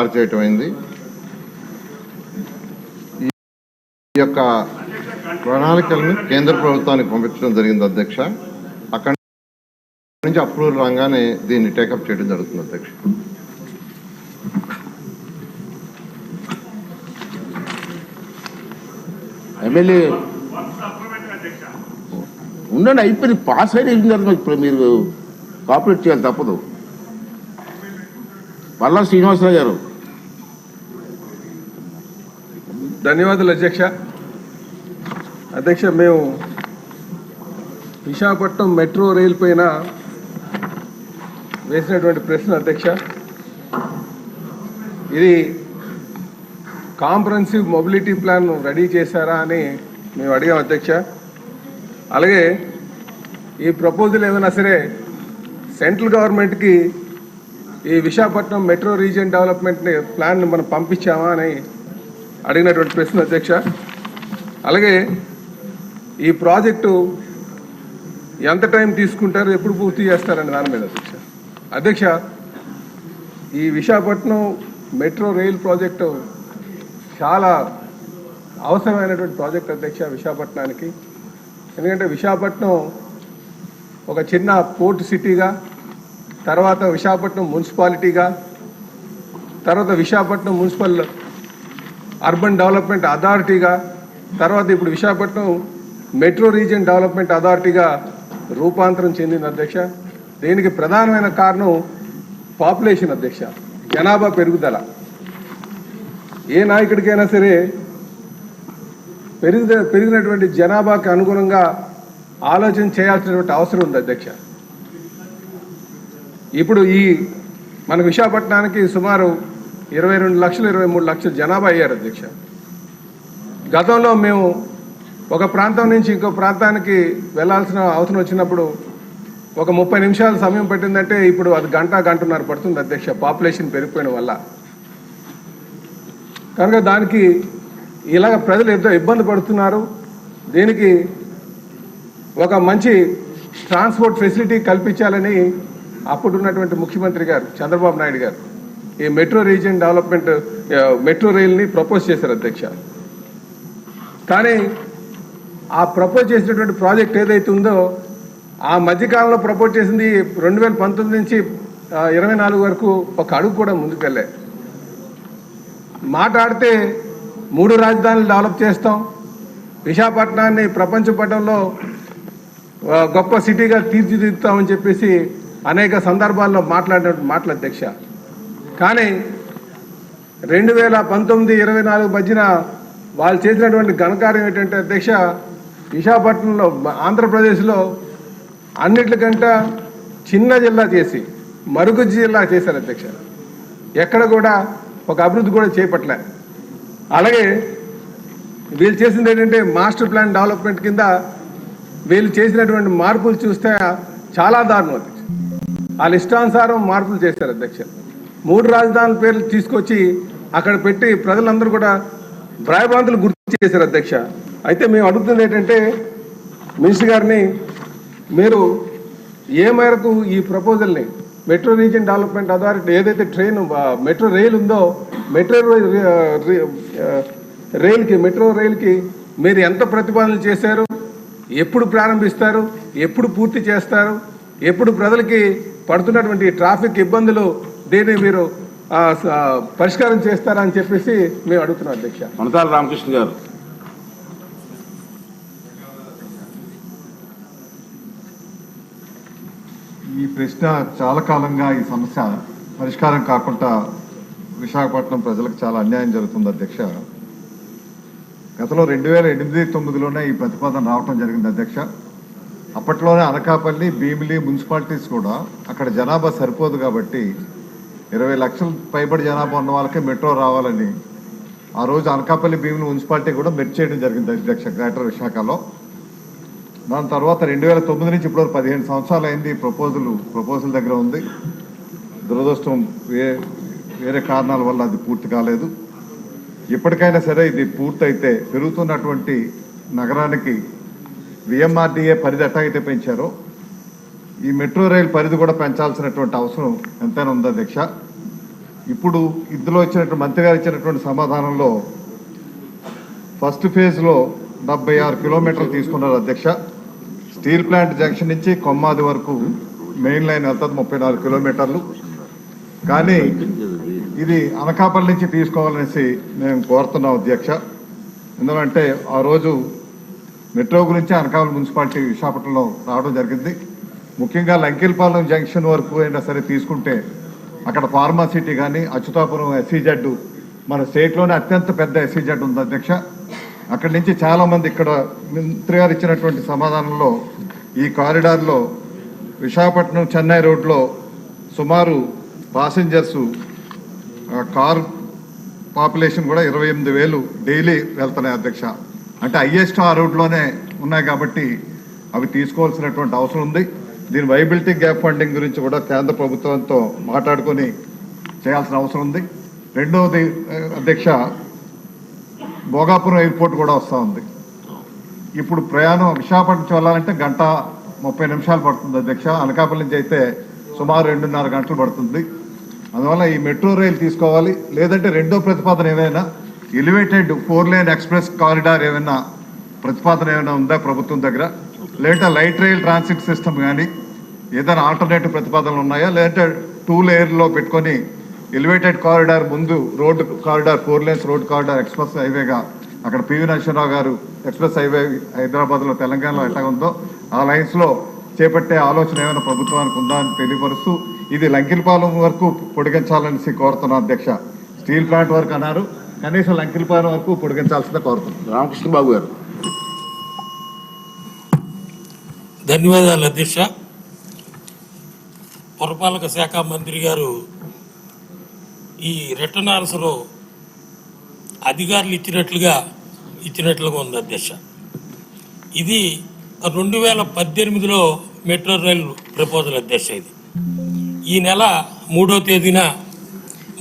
తయారు చేయటం అయింది ఈ యొక్క ప్రణాళికలను కేంద్ర ప్రభుత్వానికి పంపించడం జరిగింది అధ్యక్ష. అక్కడి నుంచి అప్రూవల్ రాగానే దీన్ని టేకప్ చేయడం జరుగుతుంది అధ్యక్ష. ఎమ్మెల్యే ఉండండి అయిపోయింది. పాస్ అయిన తర్వాత ఇప్పుడు మీరు కాపరేట్ చేయాలి తప్పదు. పల్లా శ్రీనివాసరావు గారు. ధన్యవాదాలు అధ్యక్ష. అధ్యక్ష మేము విశాఖపట్నం మెట్రో రైలు పైన వేసినటువంటి ప్రశ్న అధ్యక్ష. ఇది కాంప్రహెన్సివ్ మొబిలిటీ ప్లాన్ రెడీ చేశారా అని మేము అడిగాం అధ్యక్ష. అలాగే ఈ ప్రపోజల్ ఏమైనా సరే సెంట్రల్ గవర్నమెంట్కి ఈ Visakhapatnam metro region development plan మనం పంపించామా అని అడిగినటువంటి ప్రశ్న అధ్యక్ష. అలాగే ఈ ప్రాజెక్టు ఎంత టైం తీసుకుంటారు ఎప్పుడు పూర్తి చేస్తారని దాని మీద అధ్యక్ష. అధ్యక్ష ఈ విశాఖపట్నం మెట్రో రైల్ ప్రాజెక్టు చాలా అవసరమైనటువంటి ప్రాజెక్ట్ అధ్యక్ష విశాఖపట్నానికి. ఎందుకంటే విశాఖపట్నం ఒక చిన్న పోర్ట్ సిటీగా తర్వాత విశాఖపట్నం మున్సిపాలిటీగా తర్వాత విశాఖపట్నం మున్సిపల్ అర్బన్ డెవలప్మెంట్ అథారిటీగా తర్వాత ఇప్పుడు విశాఖపట్నం మెట్రో రీజియన్ డెవలప్మెంట్ అథారిటీగా రూపాంతరం చెందింది అధ్యక్ష. దీనికి ప్రధానమైన కారణం పాపులేషన్ అధ్యక్ష జనాభా పెరుగుదల. ఏ నాయకుడికైనా సరే పెరుగుద పెరిగినటువంటి జనాభాకి అనుగుణంగా ఆలోచన చేయాల్సినటువంటి అవసరం ఉంది అధ్యక్ష. ఇప్పుడు ఈ మన విశాఖపట్నానికి సుమారు ఇరవై రెండు లక్షలు ఇరవై మూడు లక్షలు జనాభా అయ్యారు అధ్యక్ష. గతంలో మేము ఒక ప్రాంతం నుంచి ఇంకో ప్రాంతానికి వెళ్ళాల్సిన అవసరం వచ్చినప్పుడు ఒక ముప్పై నిమిషాల సమయం పట్టిందంటే ఇప్పుడు అది గంట గంటన్నర పడుతుంది అధ్యక్ష పాపులేషన్ పెరిగిపోయిన వల్ల. కనుక దానికి ఇలాగ ప్రజలు ఎంతో ఇబ్బంది పడుతున్నారు. దీనికి ఒక మంచి ట్రాన్స్పోర్ట్ ఫెసిలిటీ కల్పించాలని అప్పుడున్నటువంటి ముఖ్యమంత్రి గారు చంద్రబాబు నాయుడు గారు. ఈ మెట్రో రీజియన్ డెవలప్మెంట్ మెట్రో రైల్ని ప్రపోజ్ చేశారు అధ్యక్ష. కానీ ఆ ప్రపోజ్ చేసినటువంటి ప్రాజెక్ట్ ఏదైతే ఉందో ఆ మధ్యకాలంలో ప్రపోజ్ చేసింది రెండు వేల పంతొమ్మిది నుంచి ఇరవై నాలుగు వరకు ఒక అడుగు కూడా ముందుకెళ్ళే మాట్లాడితే మూడు రాజధానులు డెవలప్ చేస్తాం. విశాఖపట్నాన్ని ప్రపంచ పటంలో గొప్ప సిటీగా తీర్చిదిద్దుతామని చెప్పేసి అనేక సందర్భాల్లో మాట్లాడిన మాటల అధ్యక్ష. కానీ రెండు వేల పంతొమ్మిది ఇరవై నాలుగు మధ్యన వాళ్ళు చేసినటువంటి ఘనకార్యం ఏంటంటే అధ్యక్ష విశాఖపట్నంలో ఆంధ్రప్రదేశ్లో అన్నిటికంటే చిన్న జిల్లా చేసి మరుగు జిల్లా చేశారు అధ్యక్ష. ఎక్కడ కూడా ఒక అభివృద్ధి కూడా చేపట్టలే. అలాగే వీళ్ళు చేసింది ఏంటంటే మాస్టర్ ప్లాన్ డెవలప్మెంట్ కింద వీళ్ళు చేసినటువంటి మార్పులు చూస్తే చాలా దారుణం అధ్యక్ష. వాళ్ళ ఇష్టానుసారం మార్పులు చేశారు అధ్యక్ష. మూడు రాజధానుల పేర్లు తీసుకొచ్చి అక్కడ పెట్టి ప్రజలందరూ కూడా భయభ్రాంతులు గుర్తు చేశారు అధ్యక్ష. అయితే మేము అడుగుతుంది ఏంటంటే మినిస్టర్ గారిని మీరు ఏ మేరకు ఈ ప్రపోజల్ని మెట్రో రీజియన్ డెవలప్మెంట్ అథారిటీ ఏదైతే ట్రైన్ మెట్రో రైల్ ఉందో మెట్రో రైల్కి మెట్రో రైల్కి మీరు ఎంత ప్రతిపాదనలు చేశారు? ఎప్పుడు ప్రారంభిస్తారు? ఎప్పుడు పూర్తి చేస్తారు? ఎప్పుడు ప్రజలకి పడుతున్నటువంటి ట్రాఫిక్ ఇబ్బందులు దీన్ని మీరు పరిష్కారం చేస్తారా అని చెప్పేసి మేము అడుగుతున్నాం అధ్యక్ష. కొనతాల రామకృష్ణ గారు. ఈ ప్రశ్న చాలా కాలంగా ఈ సమస్య పరిష్కారం కాకుండా విశాఖపట్నం ప్రజలకు చాలా అన్యాయం జరుగుతుంది అధ్యక్ష. గతంలో రెండు వేల ఎనిమిది తొమ్మిదిలోనే ఈ ప్రతిపాదన రావటం జరిగింది అధ్యక్ష. అప్పట్లోనే అనకాపల్లి భీమిలి మున్సిపాలిటీస్ కూడా అక్కడ జనాభా సరిపోదు కాబట్టి ఇరవై లక్షలు పైబడి జనాభా ఉన్న వాళ్ళకే మెట్రో రావాలని ఆ రోజు అనకాపల్లి భీముని మున్సిపాలిటీ కూడా మెట్ చేయడం జరిగింది అధ్యక్ష గ్రేటర్ విశాఖలో. దాని తర్వాత రెండు వేల తొమ్మిది నుంచి ఇప్పుడు పదిహేను సంవత్సరాలు అయింది ప్రపోజల్ ప్రపోజల్ దగ్గర ఉంది. దురదృష్టం వే వేరే కారణాల వల్ల అది పూర్తి కాలేదు. ఇప్పటికైనా సరే ఇది పూర్తయితే పెరుగుతున్నటువంటి నగరానికి విఎంఆర్డీఏ పరిధి ఎట్టాగైతే పెంచారో. ఈ మెట్రో రైలు పరిధి కూడా పెంచాల్సినటువంటి అవసరం ఎంతైనా ఉందా దీక్ష? ఇప్పుడు ఇందులో ఇచ్చినటువంటి మంత్రి గారు ఇచ్చినటువంటి సమాధానంలో ఫస్ట్ ఫేజ్లో డెబ్బై ఆరు కిలోమీటర్లు తీసుకున్నారు అధ్యక్ష. స్టీల్ ప్లాంట్ జంక్షన్ నుంచి కొమ్మాది వరకు మెయిన్ లైన్ వెళ్తుంది ముప్పై నాలుగు కిలోమీటర్లు. కానీ ఇది అనకాపల్లి నుంచి తీసుకోవాలనేసి మేము కోరుతున్నాం అధ్యక్ష. ఎందుకంటే ఆ రోజు మెట్రో గురించి అనకాపల్లి మున్సిపాలిటీ విశాఖపట్నంలో రావడం జరిగింది. ముఖ్యంగా లంకిల్పాలెం జంక్షన్ వరకు అయినా సరే తీసుకుంటే అక్కడ ఫార్మాసిటీ కానీ అచ్యుతాపురం ఎస్సీజెడ్ మన స్టేట్లోనే అత్యంత పెద్ద ఎస్సీజెడ్ ఉంది అధ్యక్ష. అక్కడి నుంచి చాలామంది ఇక్కడ మంత్రి గారు ఇచ్చినటువంటి సమాధానంలో ఈ కారిడార్లో విశాఖపట్నం చెన్నై రోడ్లో సుమారు పాసెంజర్స్ కార్ పాపులేషన్ కూడా ఇరవై ఎనిమిది వేలు డైలీ వెళ్తున్నాయి అధ్యక్ష. అంటే హైయెస్ట్ ఆ రోడ్లోనే ఉన్నాయి కాబట్టి అవి తీసుకోవాల్సినటువంటి అవసరం ఉంది. దీని వైబిలిటీ గ్యాప్ ఫండింగ్ గురించి కూడా కేంద్ర ప్రభుత్వంతో మాట్లాడుకొని చేయాల్సిన అవసరం ఉంది. రెండవది అధ్యక్ష భోగాపురం ఎయిర్పోర్ట్ కూడా వస్తూ ఉంది. ఇప్పుడు ప్రయాణం విశాఖపట్నం నుంచి వెళ్ళాలంటే గంట ముప్పై నిమిషాలు పడుతుంది అధ్యక్ష. అనకాపల్లి నుంచి అయితే సుమారు రెండున్నర గంటలు పడుతుంది. అందువల్ల ఈ మెట్రో రైలు తీసుకోవాలి. లేదంటే రెండో ప్రతిపాదన ఏమైనా elevated four lane express corridor ఏమైనా ప్రతిపాదన ఏమైనా ఉందా ప్రభుత్వం దగ్గర? లేదంటే లైట్ రైల్ ట్రాన్సిట్ సిస్టమ్ కానీ ఏదైనా ఆల్టర్నేటివ్ ప్రతిపాదనలు ఉన్నాయా? లేదంటే టూ లేయర్లో పెట్టుకొని ఎలివేటెడ్ కారిడార్ ముందు road corridor four lanes road corridor express హైవేగా అక్కడ పివి నరసింహరావు గారు ఎక్స్ప్రెస్ హైవే హైదరాబాద్లో తెలంగాణలో ఎట్లా ఉందో ఆ లైన్స్లో చేపట్టే ఆలోచన ఏమైనా ప్రభుత్వానికి ఉందా అని తెలియపరుస్తూ ఇది లంకిలపాలెం వరకు పొడిగించాలని కోరుతున్నాం అధ్యక్ష. స్టీల్ ప్లాంట్ వరకు అన్నారు. కనీసం లంకిలపాలెం వరకు పొడిగించాల్సిందే కోరుతున్నాం రామకృష్ణ బాబు గారు. ధన్యవాదాలు అధ్యక్ష. పురపాలక శాఖ మంత్రి గారు ఈ రిటర్న్ ఆన్సర్ అధికారులు ఇచ్చినట్లుగా ఇచ్చినట్లుగా ఉంది అధ్యక్ష. ఇది రెండు వేల పద్దెనిమిదిలో మెట్రో రైలు ప్రపోజల్ అధ్యక్ష ఇది. ఈ నెల మూడో తేదీన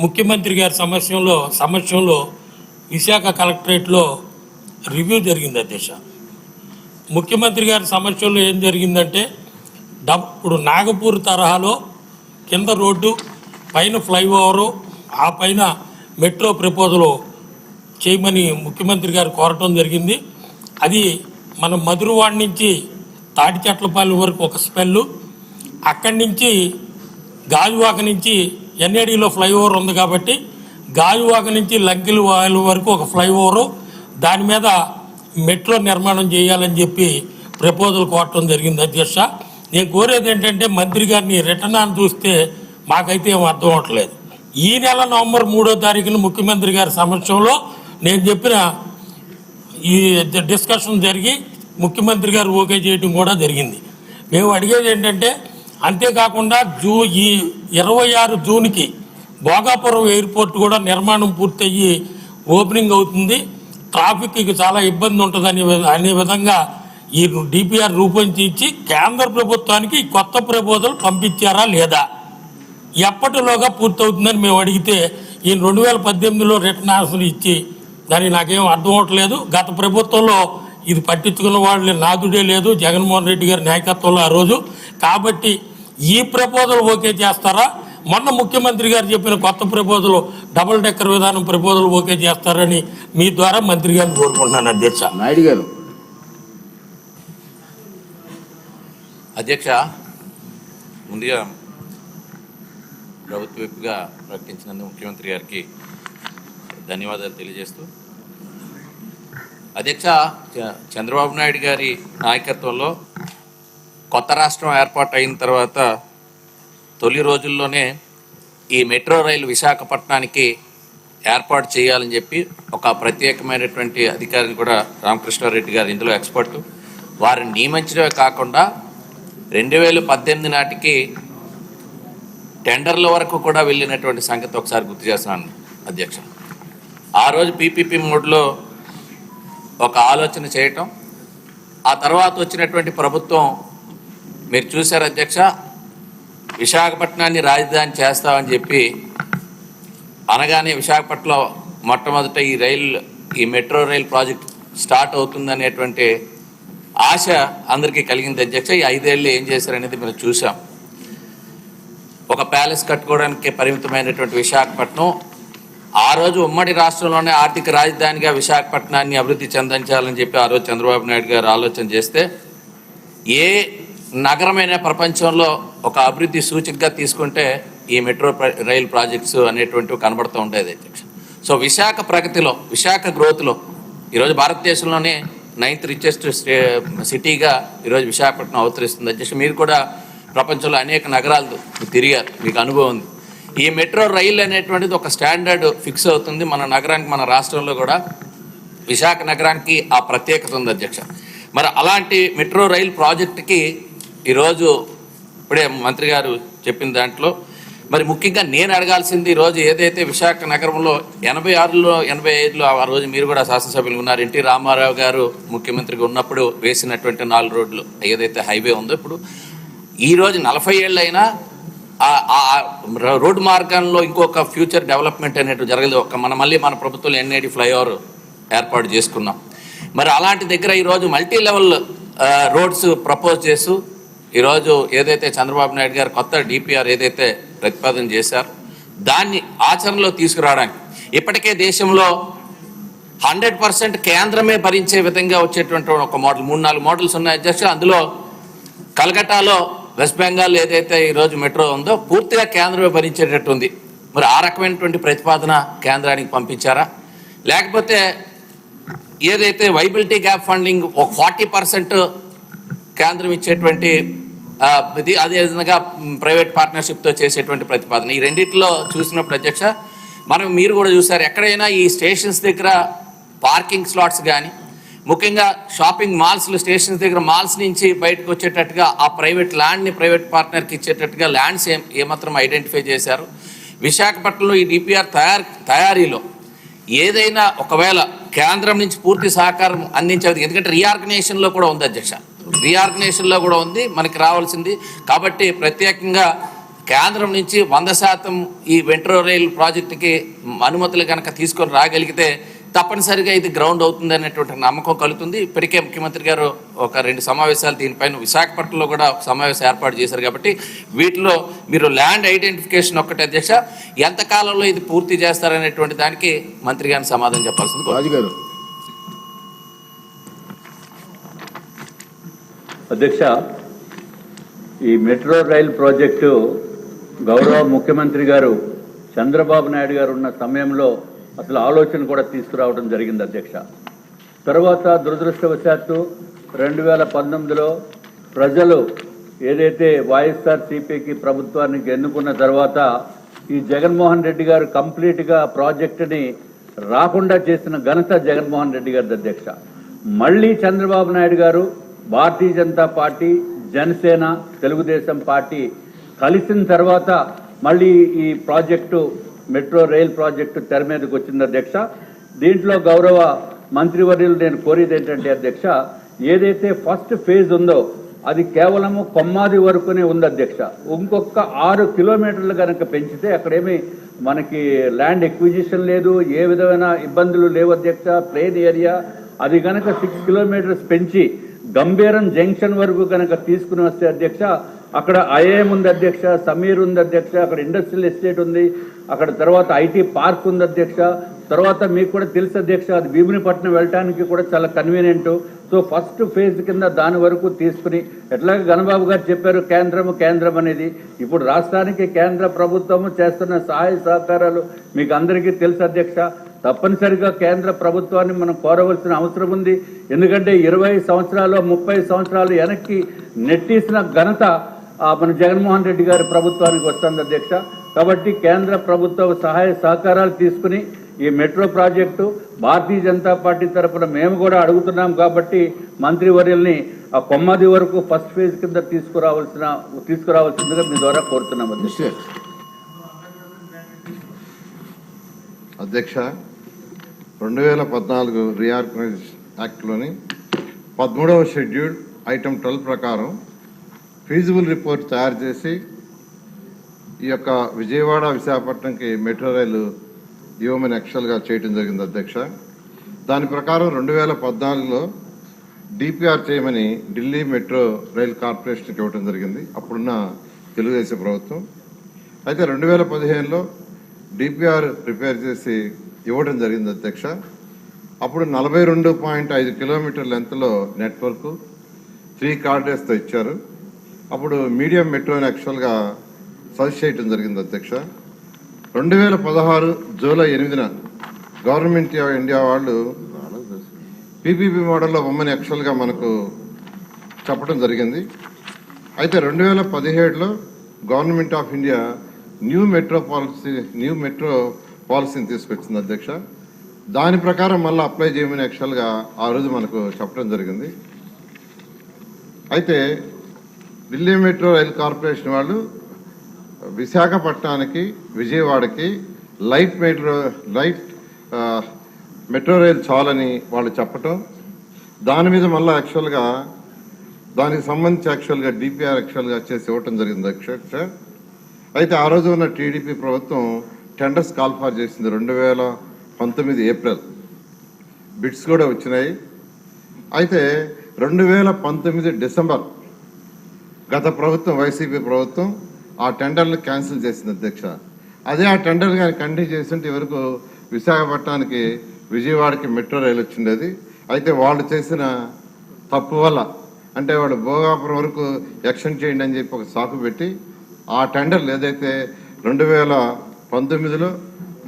ముఖ్యమంత్రి గారి సమస్యలో సమస్యలో విశాఖ కలెక్టరేట్లో రివ్యూ జరిగింది అధ్యక్ష. ముఖ్యమంత్రి గారి సమస్యలో ఏం జరిగిందంటే డబ్ ఇప్పుడు నాగపూర్ తరహాలో కింద రోడ్డు పైన ఫ్లైఓవరు ఆ పైన మెట్రో ప్రపోజలు చేయమని ముఖ్యమంత్రి గారు కోరటం జరిగింది. అది మన మధురవాడ నుంచి తాటి చెట్లపల్లి వరకు ఒక స్పెల్లు. అక్కడి నుంచి గాజువాక నుంచి ఎన్ఏడిలో ఫ్లైఓవర్ ఉంది కాబట్టి గాజువాక నుంచి లంకిల వాయిల్ వరకు ఒక ఫ్లైఓవరు. దాని మీద మెట్రో నిర్మాణం చేయాలని చెప్పి ప్రపోజల్ కోరటం జరిగింది అధ్యక్ష. నేను కోరేది ఏంటంటే మంత్రి గారిని రిటర్న్ అని చూస్తే మాకైతే ఏం అర్థం అవట్లేదు. ఈ నెల నవంబర్ మూడో తారీఖున ముఖ్యమంత్రి గారి సమక్షంలో నేను చెప్పిన ఈ డిస్కషన్ జరిగి ముఖ్యమంత్రి గారు ఓకే చేయడం కూడా జరిగింది. మేము అడిగేది ఏంటంటే అంతేకాకుండా జూ ఈ ఇరవై ఆరు జూన్కి భోగాపురం ఎయిర్పోర్ట్ కూడా నిర్మాణం పూర్తయ్యి ఓపెనింగ్ అవుతుంది. ట్రాఫిక్కి చాలా ఇబ్బంది ఉంటుందని అనే విధంగా ఈ డిపిఆర్ రూపొందించి కేంద్ర ప్రభుత్వానికి కొత్త ప్రపోజల్ పంపించారా లేదా? ఎప్పటిలోగా పూర్తవుతుందని మేము అడిగితే ఈ రెండు వేల పద్దెనిమిదిలో రిటర్న్ ఆన్సర్ ఇచ్చి దానికి నాకేం అర్థం అవట్లేదు. గత ప్రభుత్వంలో ఇది పట్టించుకున్న వాళ్ళు నాదుడే లేదు. జగన్మోహన్ రెడ్డి గారి నాయకత్వంలో ఆ రోజు. కాబట్టి ఈ ప్రపోజల్ ఓకే చేస్తారా? మొన్న ముఖ్యమంత్రి గారు చెప్పిన కొత్త ప్రపోజల్ డబుల్ డెక్కర్ విధానం ప్రపోజల్ ఓకే చేస్తారని మీ ద్వారా మంత్రి గారిని కోరుకుంటున్నాను అధ్యక్ష. నాయుడు గారు అధ్యక్ష ముందుగా ప్రభుత్వ వైపుగా ప్రకటించినందుకు ముఖ్యమంత్రి గారికి ధన్యవాదాలు తెలియజేస్తూ అధ్యక్ష చ- చంద్రబాబు నాయుడు గారి నాయకత్వంలో కొత్త రాష్ట్రం ఏర్పాటు అయిన తర్వాత తొలి రోజుల్లోనే ఈ మెట్రో రైలు విశాఖపట్నానికి ఏర్పాటు చేయాలని చెప్పి ఒక ప్రత్యేకమైనటువంటి అధికారిని కూడా రామకృష్ణారెడ్డి గారు ఇందులో ఎక్స్పర్ట్. వారిని నియమించడమే కాకుండా రెండు వేల పద్దెనిమిది నాటికి టెండర్ల వరకు కూడా వెళ్ళినటువంటి సంగతి ఒకసారి గుర్తు చేస్తున్నాను అధ్యక్ష. ఆ రోజు పీపీపీ మోడ్లో ఒక ఆలోచన చేయటం ఆ తర్వాత వచ్చినటువంటి ప్రభుత్వం మీరు చూశారు అధ్యక్ష విశాఖపట్నాన్ని రాజధాని చేస్తామని చెప్పి అనగానే విశాఖపట్నంలో మొట్టమొదట ఈ రైలు ఈ మెట్రో రైల్ ప్రాజెక్ట్ స్టార్ట్ అవుతుందనేటువంటి ఆశ అందరికీ కలిగింది అధ్యక్ష. ఈ ఐదేళ్ళు ఏం చేశారనేది మనం చూసాం ఒక ప్యాలెస్ కట్టుకోవడానికి పరిమితమైనటువంటి విశాఖపట్నం ఆ రోజు ఉమ్మడి రాష్ట్రంలోనే ఆర్థిక రాజధానిగా విశాఖపట్నాన్ని అభివృద్ధి చెందించాలని చెప్పి ఆ రోజు చంద్రబాబు నాయుడు గారు ఆలోచన చేస్తే ఏ నగరమైన ప్రపంచంలో ఒక అభివృద్ధి సూచికగా తీసుకుంటే ఈ మెట్రో ప్ర- రైల్ ప్రాజెక్ట్స్ అనేటువంటివి కనబడుతూ ఉంటాయి అధ్యక్ష. సో విశాఖ ప్రగతిలో విశాఖ గ్రోత్లో ఈరోజు భారతదేశంలోనే నైన్త్ రిచెస్ట్ స్టే సిటీగా ఈరోజు విశాఖపట్నం అవతరిస్తుంది. అధ్యక్ష మీరు కూడా ప్రపంచంలో అనేక నగరాలు తిరిగారు. మీకు అనుభవం ఉంది. ఈ మెట్రో రైల్ అనేటువంటిది ఒక స్టాండర్డ్ ఫిక్స్ అవుతుంది మన నగరానికి మన రాష్ట్రంలో కూడా. విశాఖ నగరానికి ఆ ప్రత్యేకత ఉంది అధ్యక్ష. మరి అలాంటి మెట్రో రైల్ ప్రాజెక్టుకి ఈరోజు ఇప్పుడే మంత్రి గారు చెప్పిన దాంట్లో మరి ముఖ్యంగా నేను అడగాల్సింది రోజు ఏదైతే విశాఖ నగరంలో ఎనభై ఆరులో ఎనభై ఐదులో ఆ రోజు మీరు కూడా శాసనసభ్యులు ఉన్నారు. ఎన్టీ రామారావు గారు ముఖ్యమంత్రిగా ఉన్నప్పుడు వేసినటువంటి నాలుగు రోడ్లు ఏదైతే హైవే ఉందో ఇప్పుడు ఈ రోజు నలభై ఏళ్ళు అయినా ఆ- రోడ్డు మార్గంలో ఇంకొక ఫ్యూచర్ డెవలప్మెంట్ అనేటు జరగదు ఒక మన మళ్ళీ మన ప్రభుత్వం ఎన్ఐడి ఫ్లైఓవర్ ఏర్పాటు చేసుకున్నాం. మరి అలాంటి దగ్గర ఈరోజు మల్టీ లెవెల్ రోడ్స్ ప్రపోజ్ చేస్తూ ఈరోజు ఏదైతే చంద్రబాబు నాయుడు గారు కొత్త డిపిఆర్ ఏదైతే ప్రతిపాదన చేశారు దాన్ని ఆచరణలో తీసుకురావడానికి. ఇప్పటికే దేశంలో హండ్రెడ్ పర్సెంట్ కేంద్రమే భరించే విధంగా వచ్చేటువంటి ఒక మోడల్ మూడు నాలుగు మోడల్స్ ఉన్నాయి. అధ్యక్ష అందులో కలకట్టాలో వెస్ట్ బెంగాల్ ఏదైతే ఈరోజు మెట్రో ఉందో పూర్తిగా కేంద్రమే భరించేటట్టు ఉంది. మరి ఆ రకమైనటువంటి ప్రతిపాదన కేంద్రానికి పంపించారా? లేకపోతే ఏదైతే వైబిలిటీ గ్యాప్ ఫండింగ్ ఒక ఫార్టీ పర్సెంట్ కేంద్రం ఇచ్చేటువంటి ఇది అదేవిధంగా ప్రైవేట్ పార్ట్నర్షిప్తో చేసేటువంటి ప్రతిపాదన. ఈ రెండింటిలో చూసినప్పుడు అధ్యక్ష మనం మీరు కూడా చూసారు ఎక్కడైనా ఈ స్టేషన్స్ దగ్గర పార్కింగ్ స్లాట్స్ కానీ ముఖ్యంగా షాపింగ్ మాల్స్లు స్టేషన్స్ దగ్గర మాల్స్ నుంచి బయటకు వచ్చేటట్టుగా ఆ ప్రైవేట్ ల్యాండ్ని ప్రైవేట్ పార్ట్నర్కి ఇచ్చేటట్టుగా ల్యాండ్స్ ఏం ఏమాత్రం ఐడెంటిఫై చేశారు. విశాఖపట్నంలో ఈ డిపిఆర్ తయారు తయారీలో ఏదైనా ఒకవేళ కేంద్రం నుంచి పూర్తి సహకారం అందించేది ఎందుకంటే రీఆర్గనైజేషన్లో కూడా ఉంది అధ్యక్ష. రీఆర్గనైజేషన్లో కూడా ఉంది మనకి రావాల్సింది కాబట్టి ప్రత్యేకంగా కేంద్రం నుంచి వంద శాతం ఈ మెట్రో రైల్ ప్రాజెక్టుకి అనుమతులు కనుక తీసుకొని రాగలిగితే తప్పనిసరిగా ఇది గ్రౌండ్ అవుతుంది అనేటువంటి నమ్మకం కలుగుతుంది ఇప్పటికే ముఖ్యమంత్రి గారు ఒక రెండు సమావేశాలు దీనిపైన విశాఖపట్నంలో కూడా సమావేశం ఏర్పాటు చేశారు కాబట్టి వీటిలో మీరు ల్యాండ్ ఐడెంటిఫికేషన్ ఒక్కటి అధ్యక్ష ఎంత కాలంలో ఇది పూర్తి చేస్తారనేటువంటి దానికి మంత్రి గారిని సమాధానం చెప్పాల్సింది కోరుతున్నాను. రాజు గారు అధ్యక్ష ఈ మెట్రో రైల్ ప్రాజెక్టు గౌరవ ముఖ్యమంత్రి గారు చంద్రబాబు నాయుడు గారు ఉన్న సమయంలో అసలు ఆలోచన కూడా తీసుకురావడం జరిగింది అధ్యక్ష. తర్వాత దురదృష్టవశాత్తు రెండు వేల పంతొమ్మిదిలో ప్రజలు ఏదైతే వైఎస్ఆర్ సిపికి ప్రభుత్వానికి ఎన్నుకున్న తర్వాత ఈ జగన్మోహన్ రెడ్డి గారు కంప్లీట్గా ప్రాజెక్టుని రాకుండా చేసిన ఘనత జగన్మోహన్ రెడ్డి గారి అధ్యక్ష. మళ్ళీ చంద్రబాబు నాయుడు గారు భారతీయ జనతా పార్టీ జనసేన తెలుగుదేశం పార్టీ కలిసిన తర్వాత మళ్ళీ ఈ ప్రాజెక్టు మెట్రో రైల్ ప్రాజెక్టు తెర మీదకి వచ్చింది అధ్యక్ష. దీంట్లో గౌరవ మంత్రివర్యులు నేను కోరేది ఏంటంటే అధ్యక్ష ఏదైతే ఫస్ట్ ఫేజ్ ఉందో అది కేవలము కొమ్మాది వరకునే ఉంది అధ్యక్ష. ఇంకొక ఆరు కిలోమీటర్లు కనుక పెంచితే అక్కడేమి మనకి ల్యాండ్ ఎక్విజిషన్ లేదు ఏ విధమైన ఇబ్బందులు లేవు అధ్యక్ష. ప్లేన్ ఏరియా అది కనుక సిక్స్ కిలోమీటర్స్ పెంచి గంభీరం జంక్షన్ వరకు కనుక తీసుకుని వస్తే అధ్యక్ష అక్కడ ఐఏఎం ఉంది అధ్యక్ష సమీర్ ఉంది అధ్యక్ష అక్కడ ఇండస్ట్రియల్ ఎస్టేట్ ఉంది అక్కడ తర్వాత ఐటీ పార్క్ ఉంది అధ్యక్ష తర్వాత మీకు కూడా తెలుసు అధ్యక్ష అది భీమునిపట్నం వెళ్ళటానికి కూడా చాలా కన్వీనియంట్ సో ఫస్ట్ ఫేజ్ కింద దాని వరకు తీసుకుని ఎట్లాగ గణబాబు గారు చెప్పారు కేంద్రము కేంద్రం అనేది. ఇప్పుడు రాష్ట్రానికి కేంద్ర ప్రభుత్వము చేస్తున్న సహాయ సహకారాలు మీకు అందరికీ తెలుసు అధ్యక్ష. తప్పనిసరిగా కేంద్ర ప్రభుత్వాన్ని మనం కోరవలసిన అవసరం ఉంది. ఎందుకంటే ఇరవై సంవత్సరాలు ముప్పై సంవత్సరాలు వెనక్కి నెట్టేసిన ఘనత మన జగన్మోహన్ రెడ్డి గారి ప్రభుత్వానికి వస్తుంది అధ్యక్ష. కాబట్టి కేంద్ర ప్రభుత్వ సహాయ సహకారాలు తీసుకుని ఈ metro project Bharatiya Janata Party తరఫున మేము కూడా అడుగుతున్నాం కాబట్టి మంత్రివర్యుల్ని ఆ కొమ్మది వరకు ఫస్ట్ ఫేజ్ కింద తీసుకురావాల్సిన తీసుకురావాల్సిందిగా మీ ద్వారా కోరుతున్నాం అధ్యక్ష. అధ్యక్ష రెండు వేల పద్నాలుగు రీఆర్గనైజ్ యాక్ట్లోని పదమూడవ షెడ్యూల్ ఐటమ్ ట్వెల్వ్ ప్రకారం ఫీజిబుల్ రిపోర్ట్ తయారు చేసి ఈ యొక్క విజయవాడ విశాఖపట్నంకి మెట్రో రైలు ఇవ్వమని యాక్చువల్గా చేయటం జరిగింది అధ్యక్ష. దాని ప్రకారం రెండు వేల పద్నాలుగులో డిపిఆర్ చేయమని ఢిల్లీ మెట్రో రైల్ కార్పొరేషన్కి ఇవ్వడం జరిగింది. అప్పుడున్న తెలుగుదేశం ప్రభుత్వం. అయితే రెండు వేల పదిహేనులో డిపిఆర్ ప్రిపేర్ చేసి ఇవ్వడం జరిగింది అధ్యక్ష. అప్పుడు నలభై రెండు పాయింట్ ఐదు కిలోమీటర్ లెంత్లో నెట్వర్క్ త్రీ కార్డర్స్తో ఇచ్చారు. అప్పుడు మీడియం మెట్రోని యాక్చువల్గా సజెస్ట్ చేయడం జరిగింది అధ్యక్ష. రెండు వేల పదహారు జూలై ఎనిమిదిన గవర్నమెంట్ ఆఫ్ ఇండియా వాళ్ళు పీపీపీ మోడల్లో బొమ్మని యాక్చువల్గా మనకు చెప్పడం జరిగింది. అయితే రెండు వేల పదిహేడులో government of India new metro policy new metro పాలసీని తీసుకొచ్చింది అధ్యక్ష. దాని ప్రకారం మళ్ళీ అప్లై చేయమని యాక్చువల్గా ఆ రోజు మనకు చెప్పడం జరిగింది. అయితే ఢిల్లీ మెట్రో రైల్ కార్పొరేషన్ వాళ్ళు విశాఖపట్నానికి విజయవాడకి light metro light metro rail చాలని వాళ్ళు చెప్పటం. దాని మీద మళ్ళీ యాక్చువల్గా దానికి సంబంధించి యాక్చువల్గా డిపిఆర్ యాక్చువల్గా చేసి ఇవ్వటం జరిగింది అధ్యక్ష. అయితే ఆ రోజు ఉన్న టీడీపీ ప్రభుత్వం టెండర్స్ కాల్ఫార్ చేసింది రెండు వేల పంతొమ్మిది ఏప్రిల్. బిడ్స్ కూడా వచ్చినాయి. అయితే రెండు వేల పంతొమ్మిది డిసెంబర్ గత ప్రభుత్వం వైసీపీ ప్రభుత్వం ఆ టెండర్లు క్యాన్సిల్ చేసింది అధ్యక్ష. అదే ఆ టెండర్ కానీ కంటిన్యూ చేస్తుంటే వరకు విశాఖపట్నానికి విజయవాడకి మెట్రో రైలు వచ్చిండేది. అయితే వాళ్ళు చేసిన తప్పు వల్ల అంటే వాళ్ళు భోగాపురం వరకు ఎక్షన్ చేయండి అని చెప్పి ఒక సాకు పెట్టి ఆ టెండర్లు ఏదైతే రెండు వేల పంతొమ్మిదిలో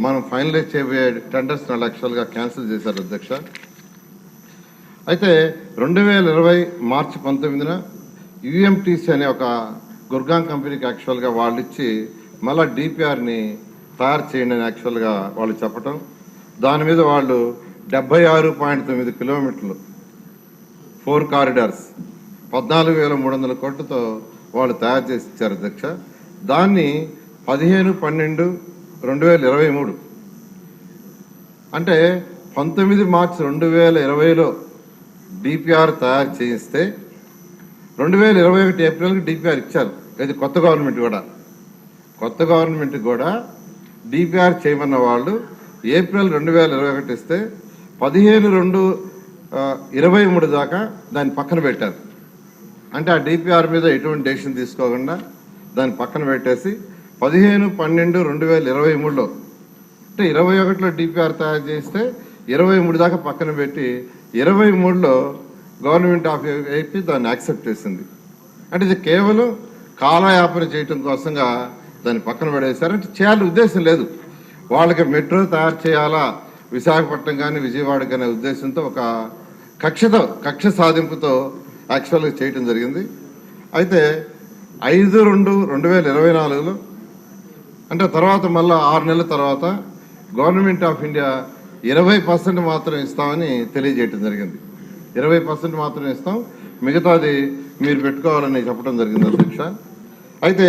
మనం ఫైనలైజ్ చేయబోయే టెండర్స్ నాలుగు లక్షలుగా క్యాన్సిల్ చేశారు అధ్యక్ష. అయితే రెండు వేల ఇరవై మార్చి పంతొమ్మిదిన యుఎంటీసీ అనే ఒక గుర్గాం కంపెనీకి యాక్చువల్గా వాళ్ళు ఇచ్చి మళ్ళా డిపిఆర్ని తయారు చేయండి అని యాక్చువల్గా వాళ్ళు చెప్పటం. దాని మీద వాళ్ళు డెబ్బై ఆరు పాయింట్ తొమ్మిది కిలోమీటర్లు ఫోర్ కారిడార్స్ పద్నాలుగు వేల మూడు వందల కోట్లతో వాళ్ళు తయారు చేసి ఇచ్చారు అధ్యక్ష. దాన్ని పదిహేను పన్నెండు రెండు వేల ఇరవై మూడు. అంటే పంతొమ్మిది మార్చి రెండు వేల ఇరవైలో డిపిఆర్ తయారు చేయిస్తే రెండు వేల ఇరవై ఒకటి ఏప్రిల్కి డిపిఆర్ ఇచ్చారు. ఇది కొత్త గవర్నమెంట్ కూడా. కొత్త గవర్నమెంట్ కూడా డిపిఆర్ చేయమన్న వాళ్ళు ఏప్రిల్ రెండు వేల ఇరవై ఒకటి ఇస్తే పదిహేను రెండు ఇరవై మూడు దాకా దాన్ని పక్కన పెట్టారు. అంటే ఆ డిపిఆర్ మీద ఎటువంటి డెసిషన్ తీసుకోకుండా దాన్ని పక్కన పెట్టేసి పదిహేను పన్నెండు రెండు వేల ఇరవై మూడులో. అంటే ఇరవై ఒకటిలో డిపిఆర్ తయారు చేస్తే ఇరవై మూడు దాకా పక్కన పెట్టి ఇరవై మూడులో గవర్నమెంట్ ఆఫ్ ఏపీ దాన్ని యాక్సెప్ట్ చేసింది. అంటే ఇది కేవలం కాలయాపన చేయటం కోసంగా దాన్ని పక్కన పడేశారు. అంటే చేయాలని ఉద్దేశం లేదు. వాళ్ళకి మెట్రో తయారు చేయాలా విశాఖపట్నం కానీ విజయవాడ కానీ ఉద్దేశంతో ఒక కక్షతో కక్ష సాధింపుతో యాక్చువల్గా చేయటం జరిగింది. అయితే ఐదు రెండు రెండు వేల ఇరవై నాలుగులో అంటే తర్వాత మళ్ళీ ఆరు నెలల తర్వాత గవర్నమెంట్ ఆఫ్ ఇండియా ఇరవై పర్సెంట్ మాత్రం ఇస్తామని తెలియజేయటం జరిగింది. ఇరవై పర్సెంట్ మాత్రం ఇస్తాం. మిగతాది మీరు పెట్టుకోవాలని చెప్పడం జరిగింది అధ్యక్ష అయితే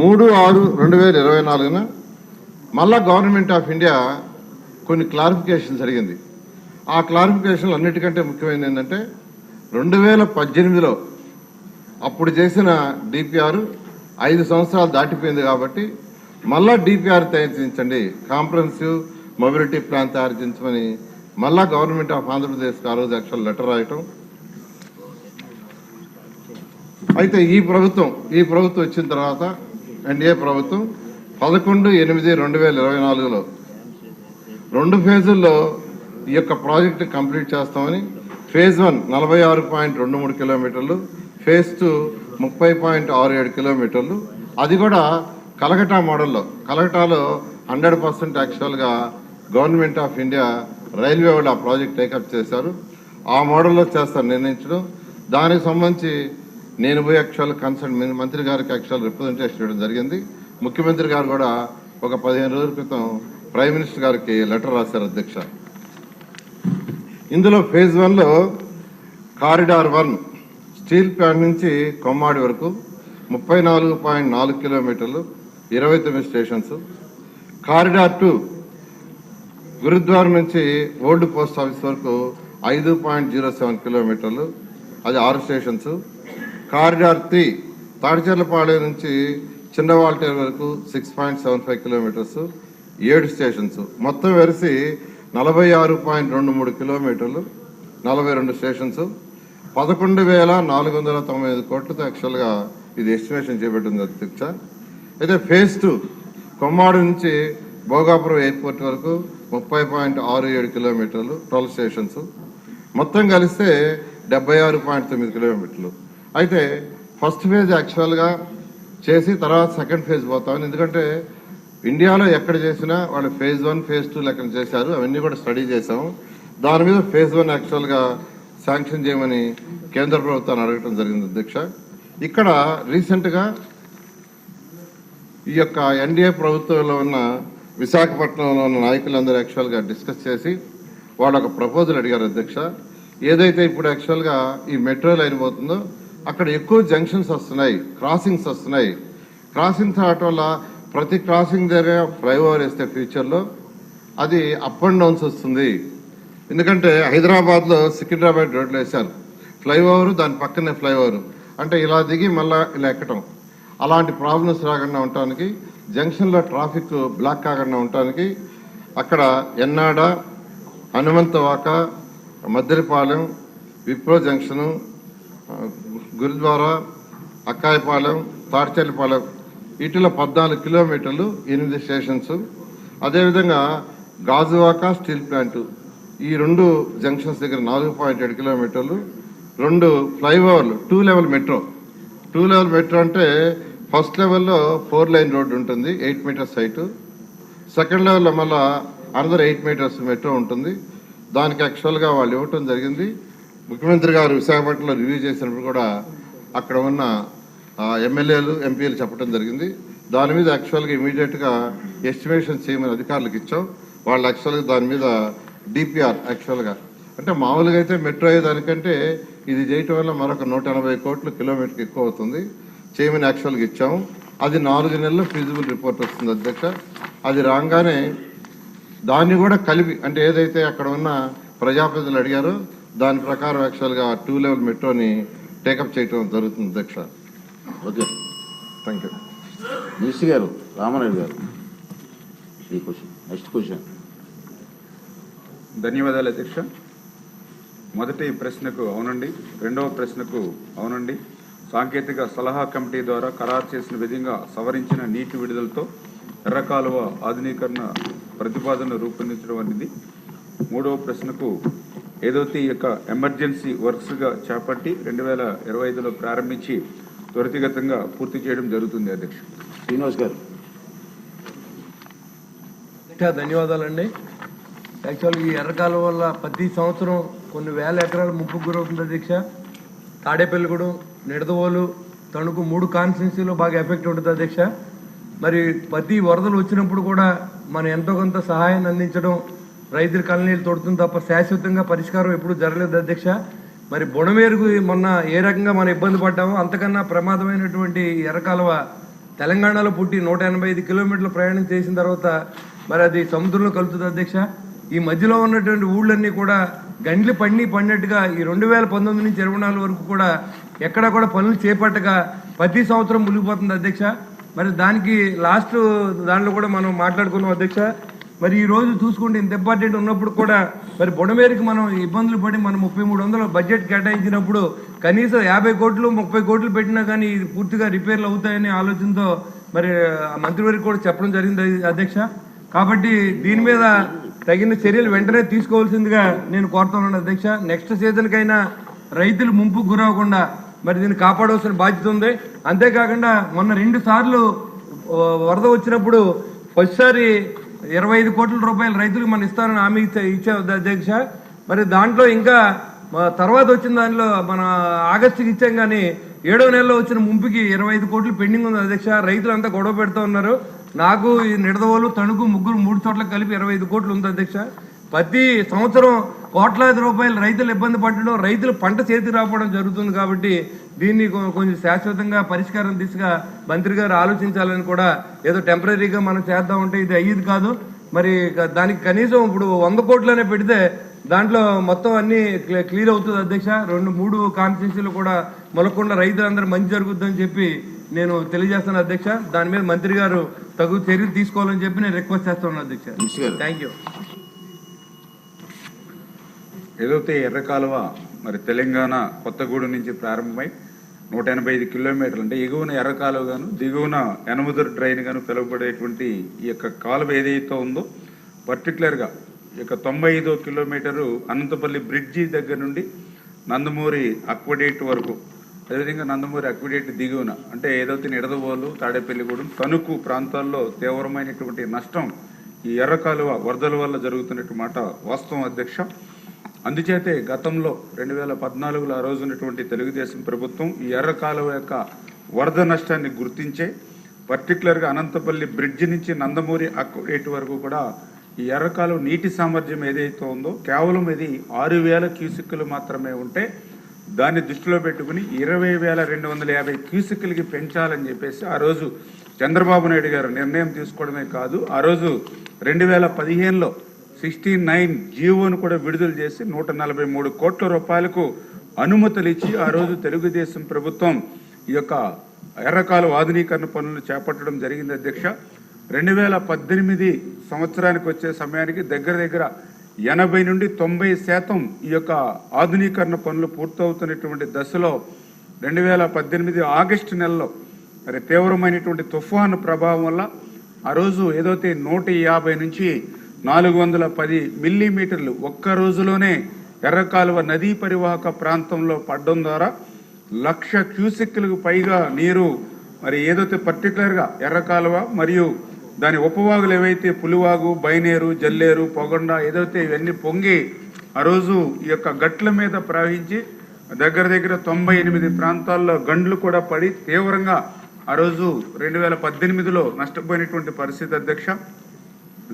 మూడు ఆరు రెండు వేల ఇరవై నాలుగున మళ్ళా గవర్నమెంట్ ఆఫ్ ఇండియా కొన్ని క్లారిఫికేషన్ జరిగింది. ఆ క్లారిఫికేషన్లు అన్నిటికంటే ముఖ్యమైనది ఏంటంటే రెండు వేల పద్దెనిమిదిలో అప్పుడు చేసిన డిపిఆర్ ఐదు సంవత్సరాలు దాటిపోయింది కాబట్టి మళ్ళా డిపిఆర్ తయారు కాంప్రహెన్సివ్ మొబిలిటీ ప్లాన్ తయారు చేయించమని మళ్ళా గవర్నమెంట్ ఆఫ్ ఆంధ్రప్రదేశ్కి ఆ రోజు యాక్చువల్ లెటర్ రాయటం. అయితే ఈ ప్రభుత్వం ఈ ప్రభుత్వం వచ్చిన తర్వాత ఎన్డీఏ ప్రభుత్వం? పదకొండు ఎనిమిది రెండు వేల ఇరవై నాలుగులో. రెండు ఫేజుల్లో ఈ యొక్క ప్రాజెక్ట్ కంప్లీట్ చేస్తామని ఫేజ్ వన్ నలభై ఆరు పాయింట్ రెండు మూడు కిలోమీటర్లు ఫేజ్ టూ ముప్పై పాయింట్ ఆరు ఏడు కిలోమీటర్లు. అది కూడా కలకటా మోడల్లో కలకటాలో హండ్రెడ్ పర్సెంట్ యాక్చువల్గా గవర్నమెంట్ ఆఫ్ ఇండియా రైల్వే వాళ్ళు ఆ ప్రాజెక్ట్ టేకప్ చేశారు. ఆ మోడల్లో చేస్తారు నిర్ణయించడం. దానికి సంబంధించి నేను పోయి యాక్చువల్ కన్సర్న్ మంత్రి గారికి యాక్చువల్ రిప్రజెంటేషన్ ఇవ్వడం జరిగింది. ముఖ్యమంత్రి గారు కూడా ఒక పదిహేను రోజుల క్రితం ప్రైమ్ మినిస్టర్ గారికి లెటర్ రాశారు అధ్యక్ష. ఇందులో ఫేజ్ వన్లో కారిడార్ వన్ స్టీల్ ప్లాంట్ నుంచి కొమ్మాడి వరకు ముప్పై నాలుగు పాయింట్ నాలుగు కిలోమీటర్లు ఇరవై తొమ్మిది స్టేషన్స్. కారిడార్ టూ గురుద్వార నుంచి ఓల్డ్ పోస్ట్ ఆఫీస్ వరకు ఐదు పాయింట్ జీరో సెవెన్ కిలోమీటర్లు. అది ఆరు స్టేషన్స్. కారిడార్ త్రీ తాడిచెర్లపాలెం నుంచి చిన్నవాల్టేర్ వరకు six point seven five kilometres. ఏడు స్టేషన్స్. మొత్తం వెరిసి నలభై ఆరు పాయింట్ రెండు మూడు కిలోమీటర్లు. నలభై రెండు స్టేషన్స్. పదకొండు వేల నాలుగు వందల తొంభై ఐదు కోట్లతో యాక్చువల్గా ఇది ఎస్టిమేషన్ చేపట్టింది అధ్యక్ష. అయితే ఫేజ్ టూ కొమ్మాడు నుంచి భోగాపురం ఎయిర్పోర్ట్ వరకు ముప్పై పాయింట్ ఆరు ఏడు కిలోమీటర్లు ట్వెల్వ్ స్టేషన్స్. మొత్తం కలిస్తే డెబ్బై ఆరు పాయింట్ తొమ్మిది కిలోమీటర్లు. అయితే ఫస్ట్ ఫేజ్ యాక్చువల్గా చేసి తర్వాత సెకండ్ ఫేజ్ పోతామని ఎందుకంటే ఇండియాలో ఎక్కడ చేసినా వాళ్ళు ఫేజ్ వన్ ఫేజ్ టూ లెక్కన చేశారు అవన్నీ కూడా స్టడీ చేశాం దాని మీద ఫేజ్ వన్ యాక్చువల్గా శాంక్షన్ చేయమని కేంద్ర ప్రభుత్వాన్ని అడగటం జరిగింది అధ్యక్ష. ఇక్కడ రీసెంట్గా ఈ యొక్క ఎన్డీఏ ప్రభుత్వంలో ఉన్న విశాఖపట్నంలో ఉన్న నాయకులందరూ యాక్చువల్గా డిస్కస్ చేసి వాళ్ళు ఒక ప్రపోజల్ అడిగారు అధ్యక్ష. ఏదైతే ఇప్పుడు యాక్చువల్గా ఈ మెట్రో లైన్ పోతుందో అక్కడ ఎక్కువ జంక్షన్స్ వస్తున్నాయి క్రాసింగ్స్ వస్తున్నాయి. క్రాసింగ్స్ రావటం వల్ల ప్రతి క్రాసింగ్ దగ్గర ఫ్లైఓవర్ వేస్తే ఫ్యూచర్లో అది అప్ అండ్ డౌన్స్ వస్తుంది. ఎందుకంటే హైదరాబాద్లో సికింద్రాబాద్ రోడ్లు వేశారు. ఫ్లైఓవర్ దాని పక్కనే ఫ్లైఓవర్ అంటే ఇలా దిగి మళ్ళీ ఇలా ఎక్కటం. అలాంటి ప్రాబ్లమ్స్ రాకుండా ఉండటానికి జంక్షన్లో ట్రాఫిక్ బ్లాక్ కాకుండా ఉండటానికి అక్కడ ఎన్నాడ హనుమంతవాక మద్దరిపాలెం విప్రో జంక్షను గురుద్వారా అక్కాయపాలెం తాడ్చల్లిపాలెం వీటిలో పద్నాలుగు కిలోమీటర్లు ఎనిమిది స్టేషన్స్. అదేవిధంగా గాజువాక స్టీల్ ప్లాంటు. ఈ రెండు జంక్షన్స్ దగ్గర నాలుగు పాయింట్ ఏడు కిలోమీటర్లు. రెండు ఫ్లైఓవర్లు two level metro. Two level metro అంటే ఫస్ట్ లెవెల్లో ఫోర్ లైన్ రోడ్డు ఉంటుంది ఎయిట్ మీటర్స్ హైట్. సెకండ్ లెవెల్లో మళ్ళా అనదర్ ఎయిట్ మీటర్స్ మెట్రో ఉంటుంది. దానికి యాక్చువల్గా వాళ్ళు ఇవ్వటం జరిగింది. ముఖ్యమంత్రి గారు విశాఖపట్నంలో రివ్యూ చేసినప్పుడు కూడా అక్కడ ఉన్న ఎమ్మెల్యేలు ఎంపీలు చెప్పడం జరిగింది. దాని మీద యాక్చువల్గా ఇమీడియట్గా ఎస్టిమేషన్ చేయమని అధికారులకు ఇచ్చాం. వాళ్ళు యాక్చువల్గా దాని మీద డిపిఆర్ యాక్చువల్గా. అంటే మామూలుగా అయితే మెట్రో అయ్యే దానికంటే ఇది చేయటం వల్ల మరొక నూట ఎనభై కోట్లు కిలోమీటర్కి ఎక్కువ అవుతుంది. చేయమని యాక్చువల్గా ఇచ్చాము. అది నాలుగు నెలల్లో ఫీజిబుల్ రిపోర్ట్ వస్తుంది అధ్యక్ష. అది రాగానే దాన్ని కూడా కలిపి అంటే ఏదైతే అక్కడ ఉన్న ప్రజాప్రతినిధులు అడిగారో దాని ప్రకారం యాక్చువల్గా టూ లెవెల్ మెట్రోని టేకప్ చేయటం జరుగుతుంది అధ్యక్ష. ఓకే. థ్యాంక్ యూ మినిస్టర్ గారు రామారాయుడు గారు. ఈ క్వశ్చన్ నెక్స్ట్ క్వశ్చన్ ధన్యవాదాలు అధ్యక్ష. మొదటి ప్రశ్నకు అవునండి రెండవ ప్రశ్నకు అవునండి. సాంకేతిక సలహా కమిటీ ద్వారా ఖరారు చేసిన విధంగా సవరించిన నీటి విడుదలతో ఎర్రకాలువ ఆధునీకరణ ప్రతిపాదన రూపొందించడం అనేది మూడవ ప్రశ్నకు ఏదైతే ఈ యొక్క ఎమర్జెన్సీ వర్క్స్గా చేపట్టి రెండు వేల ఇరవై ఐదులో ప్రారంభించి త్వరితగతంగా పూర్తి చేయడం జరుగుతుంది అధ్యక్ష. శ్రీనివాస్ గారు. ధన్యవాదాలండి. యాక్చువల్ ఈ ఎర్రకాలం వల్ల ప్రతి సంవత్సరం కొన్ని వేల ఎకరాలు ముప్పు గురవుతుంది అధ్యక్ష. తాడేపల్లిగూడెం నిడదవోలు తణుకు మూడు కాన్స్టిట్యున్సీలో బాగా ఎఫెక్ట్ ఉంటుంది అధ్యక్ష. మరి ప్రతి వరదలు వచ్చినప్పుడు కూడా మనం ఎంతో కొంత సహాయాన్ని అందించడం రైతుల కళ్ళనీళ్ళు తోడుతుంది తప్ప శాశ్వతంగా పరిష్కారం ఎప్పుడు జరగలేదు అధ్యక్ష. మరి బుణమేరుకు మొన్న ఏ రకంగా మనం ఇబ్బంది పడ్డామో అంతకన్నా ప్రమాదమైనటువంటి ఎర్రకాలువ తెలంగాణలో పుట్టి నూట ఎనభై ఐదు కిలోమీటర్లు ప్రయాణం చేసిన తర్వాత మరి అది సముద్రంలో కలుపుతుంది అధ్యక్ష. ఈ మధ్యలో ఉన్నటువంటి ఊళ్ళన్నీ కూడా గండ్లు పండి పడినట్టుగా ఈ రెండు వేల పంతొమ్మిది నుంచి ఇరవై నాలుగు వరకు కూడా ఎక్కడా కూడా పనులు చేపట్టగా ప్రతి సంవత్సరం మునిగిపోతుంది అధ్యక్ష. మరి దానికి లాస్ట్ దాంట్లో కూడా మనం మాట్లాడుకున్నాం అధ్యక్ష. మరి ఈ రోజు చూసుకుంటే ఇంత ఇంపార్టెంట్ ఉన్నప్పుడు కూడా మరి బుడమేరికి మనం ఇబ్బందులు పడి మనం ముప్పై మూడు వందల బడ్జెట్ కేటాయించినప్పుడు కనీసం యాభై కోట్లు ముప్పై కోట్లు పెట్టినా కానీ ఇది పూర్తిగా రిపేర్లు అవుతాయనే ఆలోచనతో మరి మంత్రివారికి కూడా చెప్పడం జరిగింది అధ్యక్ష. కాబట్టి దీని మీద తగిన చర్యలు వెంటనే తీసుకోవాల్సిందిగా నేను కోరుతున్నాను అధ్యక్ష. నెక్స్ట్ సీజన్కైనా రైతులు ముంపుకు గురవకుండా మరి దీన్ని కాపాడవలసిన బాధ్యత ఉంది. అంతేకాకుండా మొన్న రెండు సార్లు వరద వచ్చినప్పుడు ఫస్ట్సారి ఇరవై ఐదు కోట్ల రూపాయలు రైతులకు మనం ఇస్తారని హామీ ఇచ్చే ఇచ్చా అధ్యక్ష. మరి దాంట్లో ఇంకా తర్వాత వచ్చిన దానిలో మన ఆగస్టుకి ఇచ్చాం కానీ ఏడో నెలలో వచ్చిన ముంపుకి ఇరవై ఐదు కోట్లు పెండింగ్ ఉంది అధ్యక్ష. రైతులంతా గొడవ పెడుతూ ఉన్నారు. నాకు ఈ నిడదవోలు తణుకు ముగ్గురు మూడు చోట్ల కలిపి ఇరవై ఐదు కోట్లు ఉంది అధ్యక్ష. ప్రతి సంవత్సరం కోట్లాది రూపాయలు రైతులు ఇబ్బంది పడడం రైతులు పంట చేతికి రాకపోవడం జరుగుతుంది కాబట్టి దీన్ని కొంచెం శాశ్వతంగా పరిష్కారం దిశగా మంత్రి గారు ఆలోచించాలని కూడా ఏదో టెంపరీగా మనం చేద్దాం అంటే ఇది అయ్యేది కాదు. మరి దానికి కనీసం ఇప్పుడు వంద కోట్లనే పెడితే దాంట్లో మొత్తం అన్ని క్లి- క్లియర్ అవుతుంది అధ్యక్ష. రెండు మూడు కాన్స్టిట్యూన్సీలు కూడా మొలకుండా రైతులందరూ మంచి జరుగుతుందని చెప్పి నేను తెలియజేస్తాను అధ్యక్ష. దాని మీద మంత్రి గారు తగు చర్యలు తీసుకోవాలని చెప్పి నేను రిక్వెస్ట్ చేస్తున్నాను అధ్యక్ష. థ్యాంక్ యూ ఏదైతే ఎర్ర కాలువ మరి తెలంగాణ కొత్తగూడెం నుంచి ప్రారంభమై నూట ఎనభై ఐదు కిలోమీటర్లు అంటే ఎగువన ఎర్రకాలువ గాను దిగువన ఎనముదురు డ్రైన్ గాను పిలువబడేటువంటి ఈ యొక్క కాలువ ఏదైతే ఉందో పర్టికులర్గా ఈ యొక్క తొంభై ఐదో కిలోమీటరు అనంతపల్లి బ్రిడ్జి దగ్గర నుండి నందమూరి అక్వడేట్ వరకు అదేవిధంగా నందమూరి అక్విడేట్ దిగువన అంటే ఏదైతే నిడదవోలు తాడేపల్లిగూడెం తణుకు ప్రాంతాల్లో తీవ్రమైనటువంటి నష్టం ఈ ఎర్ర కాలువ వరదల వల్ల జరుగుతున్నట్టు మాట వాస్తవం అధ్యక్ష. అందుచేతే గతంలో రెండు వేల పద్నాలుగులో ఆ రోజున్నటువంటి తెలుగుదేశం ప్రభుత్వం ఈ ఎర్ర కాలువ యొక్క వరద నష్టాన్ని గుర్తించే పర్టికులర్గా అనంతపల్లి బ్రిడ్జ్ నుంచి నందమూరి అక్వేట్ వరకు కూడా ఈ ఎర్రకాలువ నీటి సామర్థ్యం ఏదైతే ఉందో కేవలం ఇది ఆరు వేల క్యూసిక్లు మాత్రమే ఉంటే దాన్ని దృష్టిలో పెట్టుకుని ఇరవై వేల రెండు వందల యాభై క్యూసిక్లకి పెంచాలని చెప్పేసి ఆ రోజు చంద్రబాబు నాయుడు గారు నిర్ణయం తీసుకోవడమే కాదు ఆ రోజు రెండు వేల పదిహేనులో సిక్స్టీ నైన్ జీవోను కూడా విడుదల చేసి నూట నలభై మూడు కోట్ల రూపాయలకు అనుమతులు ఇచ్చి ఆ రోజు తెలుగుదేశం ప్రభుత్వం ఈ యొక్క ఎర్రకాలు ఆధునీకరణ పనులు చేపట్టడం జరిగింది అధ్యక్ష. రెండు వేల పద్దెనిమిది సంవత్సరానికి వచ్చే సమయానికి దగ్గర దగ్గర ఎనభై నుండి తొంభై శాతం ఈ యొక్క ఆధునీకరణ పనులు పూర్తవుతున్నటువంటి దశలో రెండు వేల పద్దెనిమిది ఆగస్టు నెలలో మరి తీవ్రమైనటువంటి తుఫాను ప్రభావం వల్ల ఆ రోజు ఏదైతే నూట యాభై నుంచి నాలుగు వందల పది మిల్లీమీటర్లు ఒక్క రోజులోనే ఎర్రకాలువ నదీ పరివాహక ప్రాంతంలో పడడం ద్వారా లక్ష క్యూసిక్లకు పైగా నీరు మరి ఏదైతే పర్టికులర్గా ఎర్రకాలువ మరియు దాని ఉపవాగులు ఏవైతే పులివాగు బైనేరు జల్లేరు పొగొండ ఏదైతే ఇవన్నీ పొంగి ఆ రోజు ఈ యొక్క గట్ల మీద ప్రవహించి దగ్గర దగ్గర తొంభై ఎనిమిది ప్రాంతాల్లో గండ్లు కూడా పడి తీవ్రంగా ఆ రోజు రెండు వేల పద్దెనిమిదిలో నష్టపోయినటువంటి పరిస్థితి అధ్యక్ష.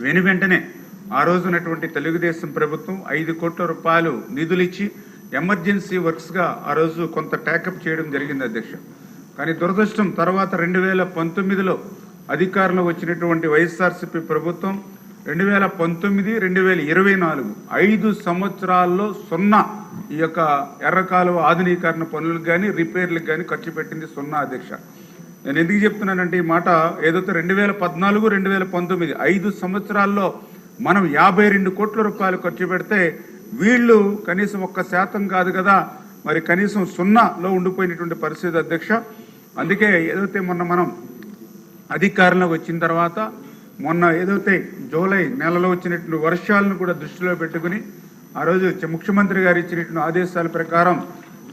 వెను వెంటనే ఆ రోజునటువంటి తెలుగుదేశం ప్రభుత్వం ఐదు కోట్ల రూపాయలు నిధులిచ్చి ఎమర్జెన్సీ వర్క్స్గా ఆ రోజు కొంత ట్యాకప్ చేయడం జరిగింది అధ్యక్ష. కానీ దురదృష్టం తర్వాత రెండు వేల పంతొమ్మిదిలో అధికారంలో వచ్చినటువంటి వైఎస్ఆర్సీపీ ప్రభుత్వం రెండు వేల పంతొమ్మిది రెండు వేల ఇరవై నాలుగు ఐదు సంవత్సరాల్లో సున్నా ఈ యొక్క ఎర్రకాలువ ఆధునీకరణ పనులకు కానీ రిపేర్లకు కానీ ఖర్చు పెట్టింది సున్నా అధ్యక్ష. నేను ఎందుకు చెప్తున్నానంటే ఈ మాట ఏదైతే రెండు వేల పద్నాలుగు రెండు వేల పంతొమ్మిది ఐదు సంవత్సరాల్లో మనం యాభై రెండు కోట్ల రూపాయలు ఖర్చు పెడితే వీళ్ళు కనీసం ఒక్క శాతం కాదు కదా మరి కనీసం సున్నాలో ఉండిపోయినటువంటి పరిస్థితి అధ్యక్ష. అందుకే ఏదైతే మొన్న మనం అధికారంలోకి వచ్చిన తర్వాత మొన్న ఏదైతే జూలై నెలలో వచ్చినటువంటి వర్షాలను కూడా దృష్టిలో పెట్టుకుని ఆ రోజు ముఖ్యమంత్రి గారు ఇచ్చినటువంటి ఆదేశాల ప్రకారం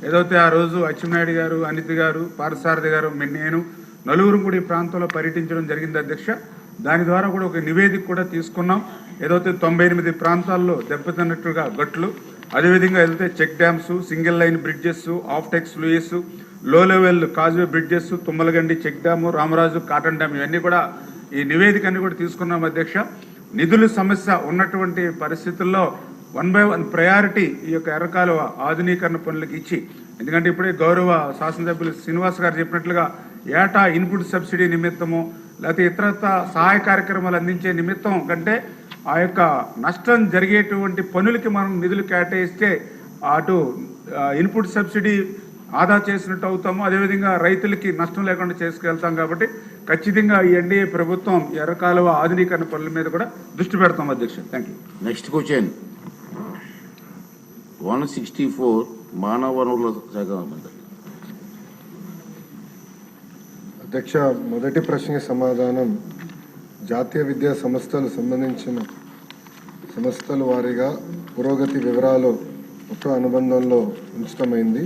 ఏదైతే ఆ రోజు అచ్చెన్నాయుడు గారు అనిత్ గారు పారసారథి గారు నేను నలుగురు కూడా ఈ ప్రాంతంలో పర్యటించడం జరిగింది అధ్యక్ష. దాని ద్వారా కూడా ఒక నివేదిక కూడా తీసుకున్నాం. ఏదైతే తొంభై ఎనిమిది ప్రాంతాల్లో దెబ్బతిన్నట్టుగా గట్లు అదేవిధంగా వెళ్తే check dams single line bridges ఆఫ్టెక్స్ లూయిస్లో level causeway bridges Tummalagandi check dam Ramaraju Cotton dam ఇవన్నీ కూడా ఈ నివేదిక అన్ని కూడా తీసుకున్నాం అధ్యక్ష. నిధుల సమస్య ఉన్నటువంటి పరిస్థితుల్లో వన్ బై వన్ ప్రయారిటీ ఈ యొక్క ఎర్రకాలువ ఆధునీకరణ పనులకు ఇచ్చి ఎందుకంటే ఇప్పుడే గౌరవ శాసనసభ్యులు శ్రీనివాస్ గారు చెప్పినట్లుగా ఏటా ఇన్పుట్ సబ్సిడీ నిమిత్తము లేకపోతే ఇతరత్ర సహాయ కార్యక్రమాలు అందించే నిమిత్తం కంటే ఆ యొక్క నష్టం జరిగేటువంటి పనులకి మనం నిధులు కేటాయిస్తే అటు ఇన్పుట్ సబ్సిడీ ఆదా చేసినట్టు అవుతాము. అదేవిధంగా రైతులకి నష్టం లేకుండా చేసుకెళ్తాం కాబట్టి ఖచ్చితంగా ఈ ఎన్డీఏ ప్రభుత్వం ఎర్రకాలువ ఆధునీకరణ పనుల మీద కూడా దృష్టి పెడతాం అధ్యక్ష. Thank you next question one sixty four మానవ వనరుల శాఖ మంత్రి అధ్యక్ష మొదటి ప్రశ్నకి సమాధానం జాతీయ విద్యా సంస్థలు సంబంధించిన సంస్థల వారీగా పురోగతి వివరాలు ఒక అనుబంధంలో ఉంచడమైంది.